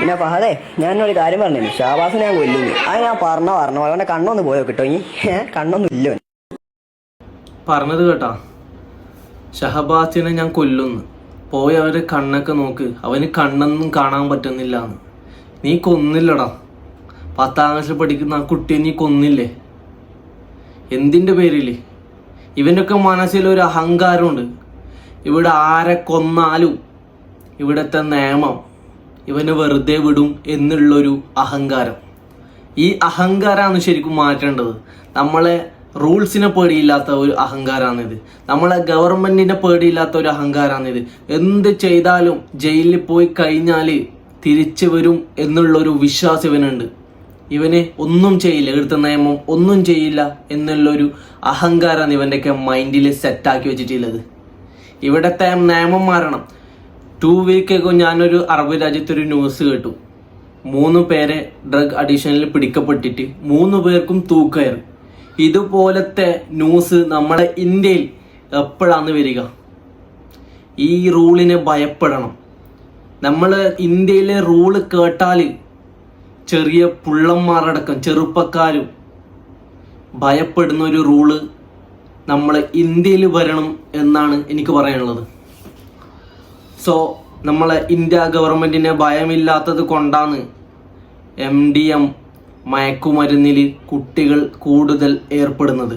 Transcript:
പിന്നെ ഫഹദേ ഞാൻ ഒരു കാര്യം പറഞ്ഞു ഷാബാസ് ഞാൻ കൊല്ലും അത് ഞാൻ പറഞ്ഞ പറഞ്ഞു അവന്റെ കണ്ണൊന്ന് പോയോ കിട്ടോ ഇനി? കണ്ണൊന്നും ഇല്ലോ പറഞ്ഞത് കേട്ടാ. ഷഹബാസിനെ ഞാൻ കൊല്ലുന്നു. പോയി അവരെ കണ്ണൊക്കെ നോക്ക്. അവന് കണ്ണൊന്നും കാണാൻ പറ്റുന്നില്ല നീ കൊന്നില്ലടാ. പത്താം ക്ലാസ്സിൽ പഠിക്കുന്ന ആ കുട്ടിയെ നീ കൊന്നില്ലേ? എന്തിന്റെ പേരിൽ ഇവനൊക്കെ മനസ്സിൽ ഒരു അഹങ്കാരമുണ്ട്. ഇവിടെ ആരെ കൊന്നാലും ഇവിടുത്തെ നിയമം ഇവനെ വെറുതെ വിടും എന്നുള്ളൊരു അഹങ്കാരം. ഈ അഹങ്കാരമാണ് ശരിക്കും മാറ്റേണ്ടത്. നമ്മളെ റൂൾസിനെ പേടിയില്ലാത്ത ഒരു അഹങ്കാരമാണിത് നമ്മളെ ഗവൺമെന്റിനെ പേടിയില്ലാത്ത ഒരു അഹങ്കാരമാണിത് എന്ത് ചെയ്താലും ജയിലിൽ പോയി കഴിഞ്ഞാൽ തിരിച്ചു വരും എന്നുള്ളൊരു വിശ്വാസം ഇവനുണ്ട്. ഇവന് ഒന്നും ചെയ്യില്ല എടുത്ത നിയമം ഒന്നും ചെയ്യില്ല എന്നുള്ളൊരു അഹങ്കാരമാണ് ഇവന്റെയൊക്കെ മൈൻഡിൽ സെറ്റാക്കി വെച്ചിട്ടുള്ളത്. ഇവിടത്തെ നിയമം മാറണം. ടു വീക്കൊക്കെ ഞാനൊരു അറബ് രാജ്യത്തൊരു ന്യൂസ് കേട്ടു. മൂന്ന് പേരെ ഡ്രഗ് അഡീഷനിൽ പിടിക്കപ്പെട്ടിട്ട് മൂന്ന് പേർക്കും തൂക്കയർ. ഇതുപോലത്തെ ന്യൂസ് നമ്മുടെ ഇന്ത്യയിൽ എപ്പോഴാണ് വരിക? ഈ റൂളിനെ ഭയപ്പെടണം. നമ്മൾ ഇന്ത്യയിലെ റൂൾ കേട്ടാൽ ചെറിയ പുള്ളന്മാരടക്കം ചെറുപ്പക്കാരും ഭയപ്പെടുന്ന ഒരു റൂൾ നമ്മൾ ഇന്ത്യയിൽ വരണം എന്നാണ് എനിക്ക് പറയാനുള്ളത്. സോ നമ്മളെ ഇന്ത്യ ഗവൺമെന്റിനെ ഭയമില്ലാത്തത് കൊണ്ടാണ് എം ഡി എം മയക്കുമരുന്നിൽ കുട്ടികൾ കൂടുതൽ ഏർപ്പെടുന്നത്.